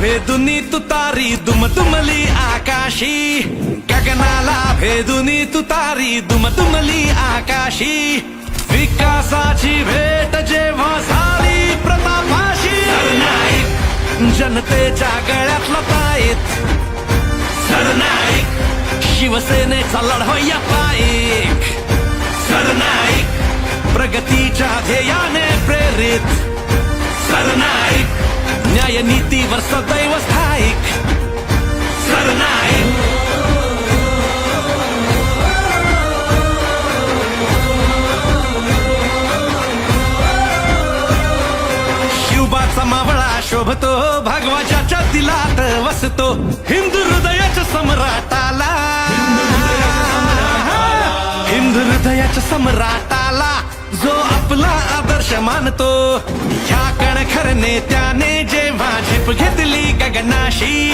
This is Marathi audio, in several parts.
भेदुनी तुतारी दुमदुमली आकाशी. गगनाला भेदुनी तुतारी दुमदुमली आकाशी. विकासाची भेट जेव्हा झाली प्रतापाशी. सरनाईक जनतेच्या गळ्यातला ताईत. सरनाईक शिवसेनेचा लढवय्या पाईक. सरनाईक प्रगतीच्या ध्येयाने प्रेरित. सरनाईक न्याय नीतीवर सदैव स्थायिक. सरनाईक शिवबाचा मावळा शोभतो भगवाच्या दिलात वसतो हिंदू हृदयाच्या सम्राटाला. हिंदू हृदयाच्या सम्राट आदर्श मानतो. या कणखर नेत्याने जेव्हा झेप घेतली गगनाशी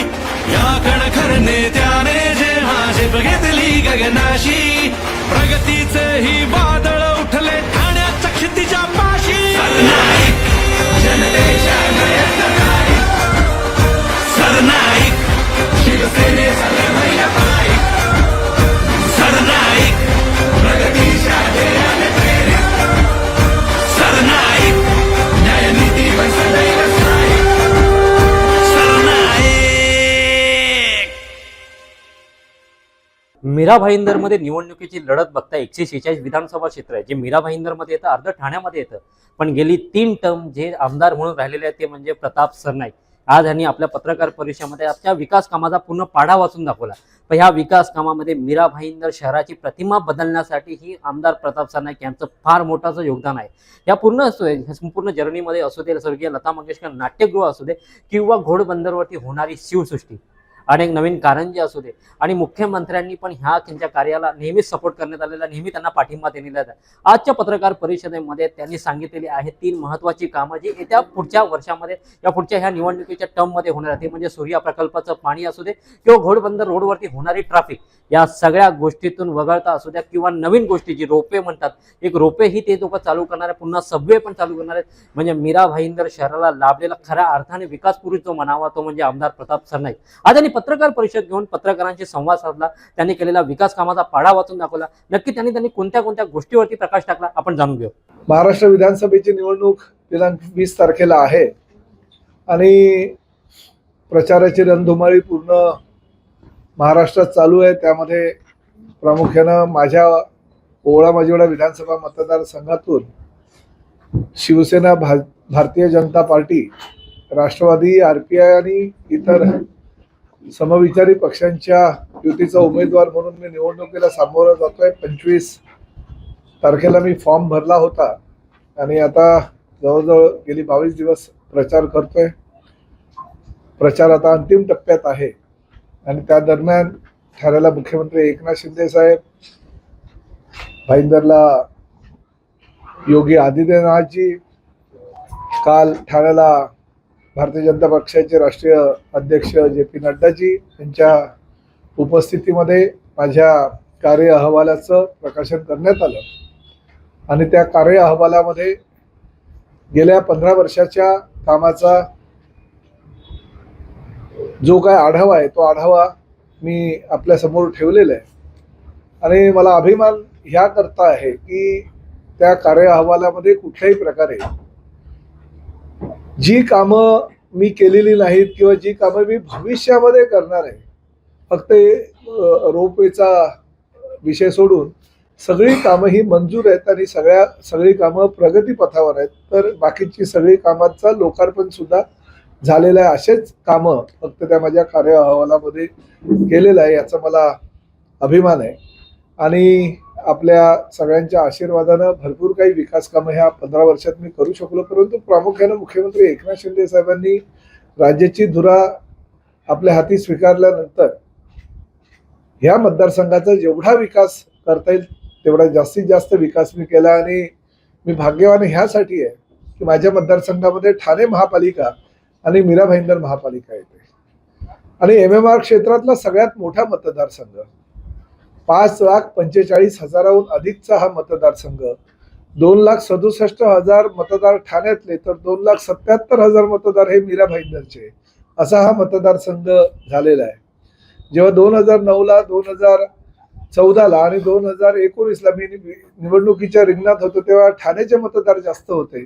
या कणखर नेत्याने जेव्हा झेप घेतली गगनाशी प्रगतीच ही मीरा भाईंदरमध्ये निवडणुकीची लढत बघता एकशे शेहेचाळीस विधानसभा क्षेत्र आहे. जे मीरा भाईंदरमध्ये येतं अर्ध ठाण्यामध्ये येतं. पण गेली तीन टर्म जे आमदार म्हणून राहिलेले आहेत ते म्हणजे प्रताप सरनाईक आज यांनी आपल्या पत्रकार परिषदेमध्ये आपल्या विकास कामाचा पूर्ण पाढा वाचून दाखवला. पण ह्या विकास कामामध्ये मीरा भाईंदर शहराची प्रतिमा बदलण्यासाठी ही आमदार प्रताप सरनाईक यांचं फार मोठाचं योगदान आहे. या पूर्ण संपूर्ण जर्नीमध्ये असू दे स्वर्गीय लता मंगेशकर नाट्यगृह असू दे किंवा घोडबंदरवरती होणारी शिवसृष्टी. अनेक नवीन कारंजे असू दे. आणि मुख्यमंत्र्यांनी पण ह्या त्यांच्या कार्याला नेहमीच सपोर्ट करण्यात आलेला नेहमी त्यांना पाठिंबा दिलेला आहे. आजच्या पत्रकार परिषदेमध्ये त्यांनी सांगितलेली आहे तीन महत्वाची कामं जी येत्या पुढच्या वर्षामध्ये या पुढच्या ह्या निवडणुकीच्या टर्ममध्ये होणार आहे ते म्हणजे सूर्या प्रकल्पाचं पाणी असू दे किंवा घोडबंदर रोडवरती होणारी ट्रॅफिक या सगळ्या गोष्टीतून वगळता असू द्या किंवा नवीन गोष्टी जी रोपे म्हणतात एक रोपे ही ते लोक चालू करणार आहे पुन्हा सबवे पण चालू करणार आहेत. म्हणजे मीरा भाईंदर शहराला लाभलेला खऱ्या अर्थाने विकास पुरुष जो म्हणावा तो म्हणजे आमदार प्रताप सरनाईक. आज पत्रकार परिषद घेऊन पत्रकारांशी संवाद साधला त्यांनी केलेला विकास कामाचा पाढा वाचून दाखवला. नक्की त्यांनी त्यांनी कोणत्या कोणत्या गोष्टीवरती प्रकाश टाकला आपण जाणून घेऊ. महाराष्ट्र विधानसभेची निवडणूक दिनांक वीस तारखेला आहे. आणि प्रचाराची रणधुमाळी पूर्ण महाराष्ट्रात चालू आहे. त्यामध्ये प्रामुख्यानं माझ्या ओवळा माजिवडा विधानसभा मतदारसंघातून शिवसेना भा Bharatiya Janata Party Rashtravadi R P I आणि इतर समविचारी पक्षांच्या युतीचा उमेदवार म्हणून मी निवडणुकीला सामोरं जातोय. पंचवीस तारखेला मी फॉर्म भरला होता आणि आता जवळजवळ गेली बावीस दिवस प्रचार करतोय. प्रचार आता अंतिम टप्प्यात आहे. आणि त्या दरम्यान ठाण्याला मुख्यमंत्री एकनाथ शिंदे साहेब भाईंदरला योगी आदित्यनाथजी काल ठाण्याला भारतीय जनता पक्षाचे राष्ट्रीय अध्यक्ष जे पी नड्डाजी यांच्या उपस्थितीमध्ये माझ्या कार्य अहवालाचं प्रकाशन करण्यात आलं. आणि त्या कार्य अहवालामध्ये गेल्या पंधरा वर्षाच्या कामाचा जो काय आढावा आहे तो आढावा मी आपल्यासमोर ठेवलेला आहे. आणि मला अभिमान ह्या करता आहे की त्या कार्य अहवालामध्ये कुठल्याही प्रकारे जी कामं मी केलेली नाहीत किंवा जी कामं मी भविष्यामध्ये करणार आहे फक्त रोपवेचा विषय सोडून सगळी कामं ही मंजूर आहेत आणि सगळ्या सगळी कामं प्रगतीपथावर आहेत तर बाकीची सगळी कामांचा लोकार्पण सुद्धा झालेलं आहे. असेच कामं फक्त त्या माझ्या कार्य अहवालामध्ये केलेलं आहे याचा मला अभिमान आहे. आणि आपल्या सगळ्यांच्या आशीर्वादानं भरपूर काही विकास कामं ह्या पंधरा वर्षात मी करू शकलो परंतु प्रामुख्यानं मुख्यमंत्री एकनाथ शिंदे साहेबांनी राज्याची धुरा आपल्या हाती स्वीकारल्यानंतर ह्या मतदारसंघाचा जेवढा विकास करता येईल तेवढा जास्तीत जास्त विकास मी केला आणि मी भाग्यवान ह्यासाठी आहे की माझ्या मतदारसंघामध्ये ठाणे महापालिका आणि मीरा भाईंदर महापालिका येते. आणि एम एम आर क्षेत्रातला सगळ्यात मोठा मतदारसंघ पाच लाख पंचेचाळीस हजाराहून अधिकचा हा मतदारसंघ. दोन लाख सदुसष्ट हजार मतदार ठाण्यातले तर दोन लाख सत्याहत्तर हजार मतदार हे मीरा भाईंदरचे. असा हा मतदारसंघ झालेला आहे. जेव्हा दोन हजार नऊला दोन हजार चौदाला आणि दोन हजार एकोणीसला मी निवडणुकीच्या रिंगणात होतो तेव्हा ठाण्याचे मतदार जास्त होते.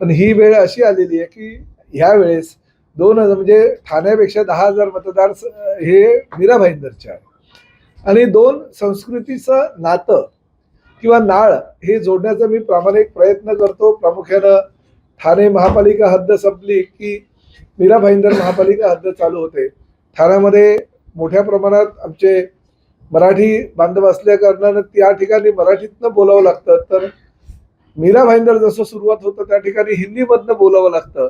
पण ही वेळ अशी आलेली आहे की ह्या वेळेस दोन हजार म्हणजे ठाण्यापेक्षा दहा हजार मतदार स- हे मीरा भाईंदरचे आहे आणि दोन संस्कृतीचं नातं किंवा नाळ हे जोडण्याचा मी प्रामाणिक प्रयत्न करतो. प्रामुख्यानं ठाणे महापालिका हद्द संपली की मीरा भाईंदर महापालिका हद्द चालू होते. ठाण्यामध्ये मोठ्या प्रमाणात आमचे मराठी बांधव असल्या कारणानं त्या ठिकाणी मराठीतनं बोलावं लागतं. तर मीरा भाईंदर जसं सुरुवात होतं त्या ठिकाणी हिंदीमधनं बोलावं लागतं.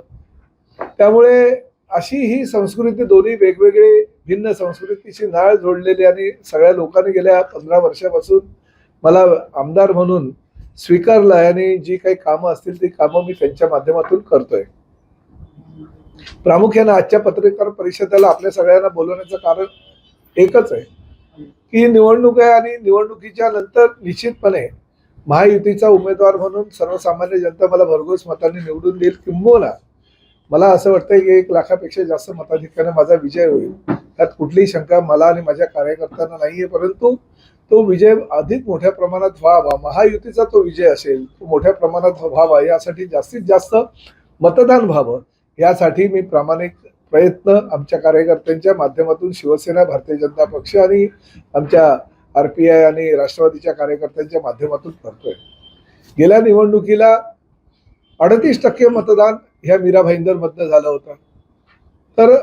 त्यामुळे अशी ही संस्कृती दोन्ही वेगवेगळे भिन्न संस्कृतीची नाळ जोडलेली आणि सगळ्या लोकांनी गेल्या पंधरा वर्षापासून मला आमदार म्हणून स्वीकारलं आहे आणि जी काही कामं असतील ती कामं मी त्यांच्या माध्यमातून करतोय. प्रामुख्यानं आजच्या पत्रकार परिषदेला आपल्या सगळ्यांना बोलवण्याचं कारण एकच आहे की निवडणूक आहे आणि निवडणुकीच्या नंतर निश्चितपणे महायुतीचा उमेदवार म्हणून सर्वसामान्य जनता मला भरघोस मतांनी निवडून देईल किंबहुना मला असं वाटतं की एक लाखापेक्षा जास्त मताधिक्याने माझा विजय होईल. त्यात कुठलीही शंका मला आणि माझ्या कार्यकर्त्यांना नाहीये परंतु तो विजय अधिक मोठ्या प्रमाणात व्हावा महायुतीचा तो विजय असेल तो मोठ्या प्रमाणात व्हावा यासाठी जास्तीत जास्त मतदान व्हावं यासाठी मी प्रामाणिक प्रयत्न आमच्या कार्यकर्त्यांच्या माध्यमातून शिवसेना भारतीय जनता पक्ष आणि आमच्या आर पी आय आणि राष्ट्रवादीच्या कार्यकर्त्यांच्या माध्यमातून करतोय. गेल्या निवडणुकीला अडतीस टक्के मतदान ह्या मीरा भाईंदरमधनं झालं होतं. तर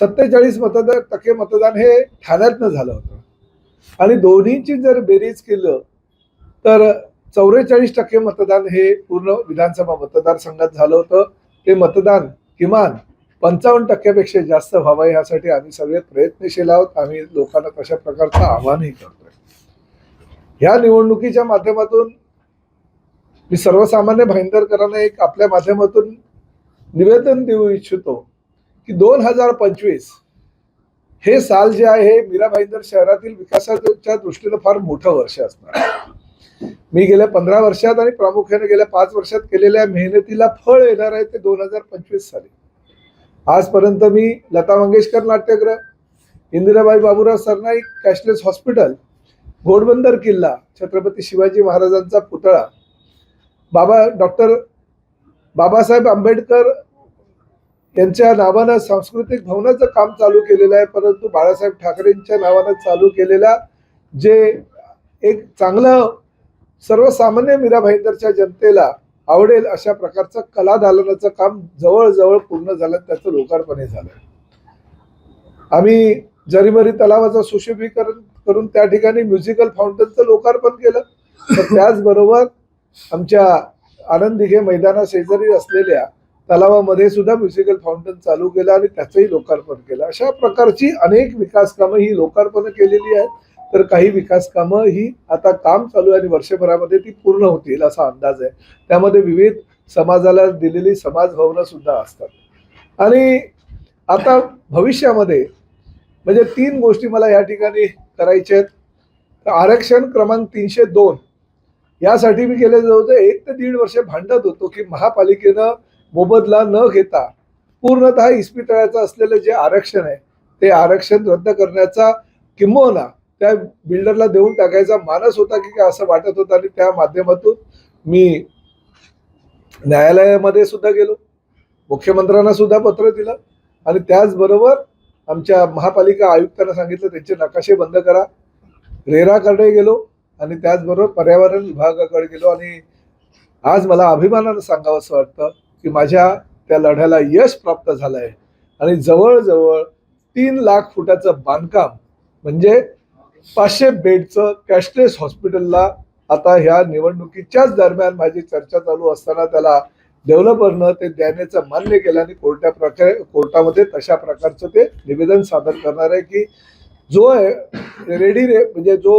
सत्तेचाळीस मतदार टक्के मतदान हे ठाण्यातनं झालं होतं. आणि दोन्हीची जर बेरीज केलं तर चौवेचाळीस टक्के मतदान हे पूर्ण विधानसभा मतदारसंघात झालं होतं. ते मतदान किमान पंचावन्न टक्क्यापेक्षा जास्त व्हावं यासाठी आम्ही सगळे प्रयत्नशील आहोत. आम्ही लोकांना तशा प्रकारचं आव्हानही करतोय. ह्या निवडणुकीच्या माध्यमातून मी सर्वसामान्य भाईंदरकरांना एक आपल्या माध्यमातून निवेदन देऊ इच्छितो की दोन हजार पंचवीस हे साल जे आहे मीरा भाईंदर शहरातील विकासाच्या दृष्टीनं फार मोठं वर्ष असणार. मी गेल्या पंधरा वर्षात आणि प्रामुख्याने गेल्या पाच वर्षात केलेल्या मेहनतीला फळ येणार आहे ते दोन हजार पंचवीस साली. आजपर्यंत मी लता मंगेशकर नाट्यगृह इंदिराबाई बाबूराव सरनाईक कॅशलेस हॉस्पिटल घोडबंदर किल्ला छत्रपती शिवाजी महाराजांचा पुतळा बाबा डॉक्टर बाबासाहेब आंबेडकर यांच्या नावानं सांस्कृतिक भवनाचं काम चालू केलेलं आहे परंतु बाळासाहेब ठाकरेंच्या नावानं चालू केलेला जे एक चांगलं सर्वसामान्य मीरा भाईंदरच्या जनतेला आवडेल अशा प्रकारचं कला दालनाचं काम जवळजवळ पूर्ण झालं त्याचं लोकार्पणे झालं. आम्ही जरीमरी तलावाचं सुशोभीकरण करून त्या ठिकाणी म्युझिकल फाउंटनचं लोकार्पण केलं तर त्याचबरोबर आमच्या आनंद दिघे मैदाना शेजारी असलेल्या तलावामध्ये सुद्धा म्युझिकल फाउंटन चालू केलं आणि त्याचंही लोकार्पण केलं. अशा प्रकारची अनेक विकास कामं ही लोकार्पण केलेली आहेत. तर काही विकास कामं ही आता काम चालू आहे आणि वर्षभरामध्ये ती पूर्ण होतील असा अंदाज आहे. त्यामध्ये विविध समाजाला दिलेली समाज भवनं सुद्धा असतात. आणि आता भविष्यामध्ये म्हणजे तीन गोष्टी मला या ठिकाणी करायच्या आहेत. तर आरक्षण क्रमांक तीनशे दोन यासाठी मी गेले जवळजवळ एक ते दीड वर्ष भांडत होतो की महापालिकेनं मोबदला न घेता पूर्णतः इस्पितळाचं असलेलं जे आरक्षण आहे ते आरक्षण रद्द करण्याचा किंबहुना त्या बिल्डरला देऊन टाकायचा मानस होता की काय असं वाटत होतं आणि त्या माध्यमातून मी न्यायालयामध्ये सुद्धा गेलो. मुख्यमंत्र्यांना सुद्धा पत्र दिलं. आणि त्याचबरोबर आमच्या महापालिका आयुक्तांना सांगितलं त्यांचे नकाशे बंद करा. रेराकडे गेलो. आणि त्याचबरोबर पर्यावरण विभागाकडे गेलो आणि आज मला अभिमानानं सांगावं असं वाटतं की माझ्या त्या लढ्याला यश प्राप्त झालं आहे आणि जवळजवळ तीन लाख फुटाचं बांधकाम म्हणजे पाचशे बेडचं कॅशलेस हॉस्पिटलला आता ह्या निवडणुकीच्याच दरम्यान माझी चर्चा चालू असताना त्याला डेव्हलपरनं ते देण्याचं मान्य केलं आणि कोर्टा प्रकारे कोर्टामध्ये तशा प्रकारचं ते निवेदन सादर करणार आहे की जो आहे रेडी रे म्हणजे जो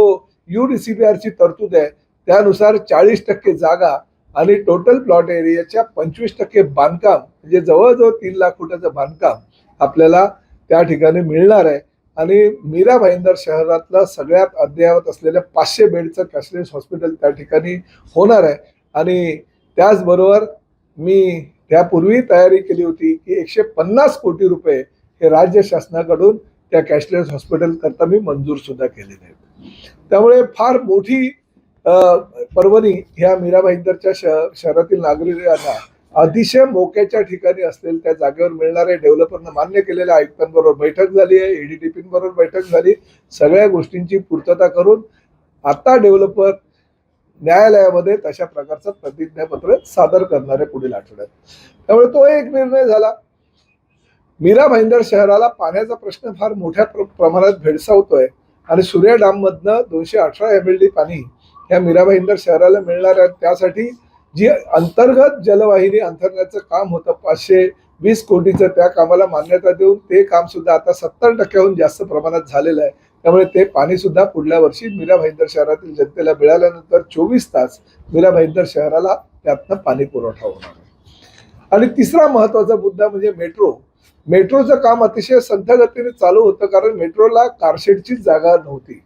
यू डी सी आरची तरतूद आहे. त्यानुसार चाळीस टक्के जागा आणि टोटल प्लॉट एरियाच्या पंचवीस टक्के बांधकाम म्हणजे जवळजवळ तीन लाख फुटाचं बांधकाम आपल्याला त्या ठिकाणी मिळणार आहे. आणि मीरा भाईंदर शहरातलं सगळ्यात अद्ययावत असलेल्या पाचशे बेडचं कॅशलेस हॉस्पिटल त्या ठिकाणी होणार आहे. आणि त्याचबरोबर मी त्यापूर्वी तयारी केली होती की एकशे पन्नास कोटी रुपये हे राज्य शासनाकडून त्या कॅशलेस हॉस्पिटल करता मी मंजूर सुद्धा केलेले आहेत त्यामुळे फार मोठी पर्वणी ह्या मीराबाईंदरच्या श- शहरातील नागरिकांना अतिशय मोक्याच्या ठिकाणी असलेल्या त्या जागेवर मिळणाऱ्या डेव्हलपरनं मान्य केलेल्या आयुक्तांबरोबर बैठक झाली आहे एडीटीपी बरोबर बैठक झाली. सगळ्या गोष्टींची पूर्तता करून आता डेव्हलपर न्यायालयामध्ये तशा प्रकारचं प्रतिज्ञापत्र सादर करणार आहे पुढील आठवड्यात. त्यामुळे तो एक निर्णय झाला. मीरा भाईंदर शहराला पाण्याचा प्रश्न फार मोठ्या प्र- प्रमाणात भेडसावतोय. आणि सूर्या डॅममधनं दोनशे अठरा एम एल डी पाणी या मीरा भाईंदर शहराला मिळणार आहे. त्यासाठी जी अंतर्गत जलवाहिनी अंतरण्याचं काम होतं पाचशे वीस कोटीचं त्या कामाला मान्यता देऊन ते काम सुद्धा आता सत्तर टक्क्याहून जास्त प्रमाणात झालेलं आहे. त्यामुळे ते पाणी सुद्धा पुढल्या वर्षी मीरा भाईंदर शहरातील जनतेला मिळाल्यानंतर चोवीस तास मीरा भाईंदर शहराला त्यातनं पाणी पुरवठा होणार आहे. आणि तिसरा महत्त्वाचा मुद्दा म्हणजे मेट्रो. मेट्रोचं काम अतिशय संथगतीने चालू होतं कारण मेट्रोला कारशेडचीच जागा नव्हती.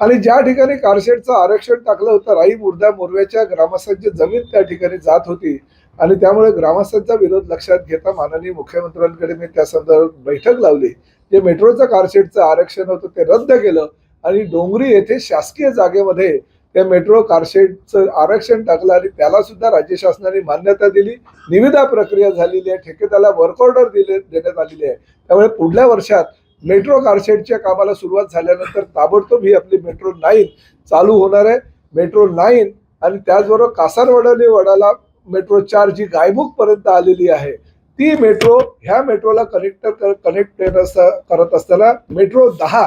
आणि ज्या ठिकाणी कारशेडचं आरक्षण टाकलं होतं राई मुर्दा मोरव्याच्या ग्रामस्थांची जमीन त्या ठिकाणी जात होती. आणि त्यामुळे ग्रामस्थांचा विरोध लक्षात घेता माननीय मुख्यमंत्र्यांकडे मी त्या संदर्भात बैठक लावली. जे मेट्रोचं कारशेडचं आरक्षण होतं ते रद्द केलं. आणि डोंगरी येथे शासकीय जागेमध्ये त्या मेट्रो कारशेडचं आरक्षण टाकलं आणि त्याला सुद्धा राज्य शासनाने मान्यता दिली. निविदा प्रक्रिया झालेली आहे. ठेकेदाराला वर्क ऑर्डर दिले देण्यात आलेली आहे. त्यामुळे पुढल्या वर्षात मेट्रो कारशेडच्या कामाला सुरुवात झाल्यानंतर ताबडतोब ही आपली मेट्रो नाईन चालू होणार आहे. मेट्रो नाईन आणि त्याचबरोबर कासारवडाने वडाला मेट्रो चार जी गायमुखपर्यंत आलेली आहे. ती मेट्रो ह्या मेट्रोला कनेक्टर कनेक्ट करत असताना मेट्रो दहा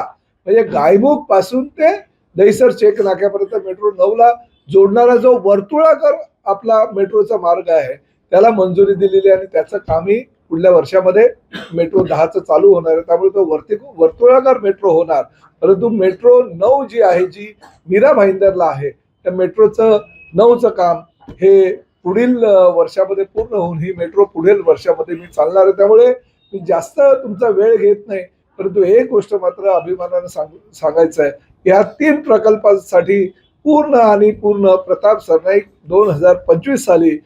म्हणजे गायमुखपासून ते दहिसर चेक नाक्यापर्यंत मेट्रो नऊला जोडणारा जो वर्तुळाकार आपला मेट्रोचा मार्ग आहे त्याला मंजुरी दिलेली आहे आणि त्याचं कामही पुढल्या वर्षामध्ये मेट्रो दहाचं चालू होणार आहे. त्यामुळे तो वर्ती वर्तुळाकार मेट्रो होणार. परंतु मेट्रो नऊ जी आहे जी मीरा भाईंदरला आहे त्या मेट्रोचं नऊचं काम हे पुढील वर्षामध्ये पूर्ण होऊन ही मेट्रो पुढील वर्षामध्ये मी चालणार आहे. त्यामुळे मी जास्त तुमचा वेळ घेत नाही. परंतु एक गोष्ट मात्र अभिमानानं सांग सांगायचं आहे या तीन प्रकल्पांसाठी पूर्ण आणि पूर्ण प्रताप सरनाईक दोन हजार पंचवीस साली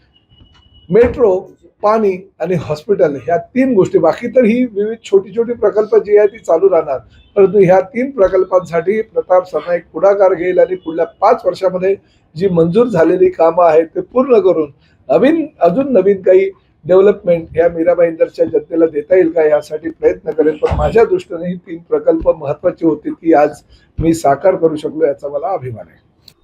मेट्रो पाणी आणि हॉस्पिटल ह्या तीन गोष्टी. बाकी तर ही विविध छोटी छोटी प्रकल्प जी आहे ती चालू राहणार. परंतु ह्या तीन प्रकल्पांसाठी प्रताप सरनाईक पुढाकार घेईल आणि पुढल्या पाच वर्षामध्ये जी मंजूर झालेली कामं आहेत ते पूर्ण करून नवीन अजून नवीन काही डेव्हलपमेंट या मीराबाईंदरच्या जनतेला देता येईल का यासाठी प्रयत्न करेल पण माझ्या दृष्टीने ही तीन प्रकल्प महत्त्वाचे होते की आज मी साकार करू शकलो याचा मला अभिमान आहे.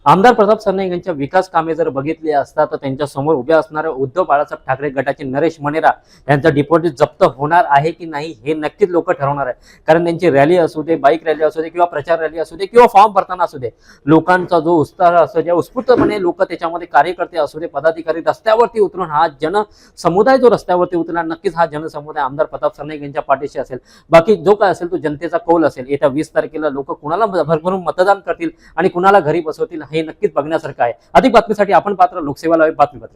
आमदार प्रताप सरनाईक यांच्या विकास कामे जर बघितली असता तर त्यांच्यासमोर उभ्या असणाऱ्या उद्धव बाळासाहेब ठाकरे गटाचे नरेश मनेरा यांचं डिपॉझिट जप्त होणार आहे की नाही हे नक्कीच लोक ठरवणार आहे कारण त्यांची रॅली असू दे बाईक रॅली असू दे किंवा प्रचार रॅली असू दे किंवा फॉर्म भरताना असू दे लोकांचा जो उत्साह असतो ज्या उत्स्फूर्तपणे लोक त्याच्यामध्ये कार्यकर्ते असू दे पदाधिकारी रस्त्यावरती उतरून हा जन समुदाय जो रस्त्यावरती उतरला नक्कीच हा जनसमुदाय आमदार प्रताप सरनाईक यांच्या पाठीशी असेल. बाकी जो काय असेल तो जनतेचा कौल असेल. येत्या वीस तारखेला लोक कुणाला भरभरून मतदान करतील आणि कुणाला घरी बसवतील हे नक्कीच बघण्यासारखं आहे. अधिक बातमीसाठी आपण पात्र लोकसेवा लावे बातमीपत्र.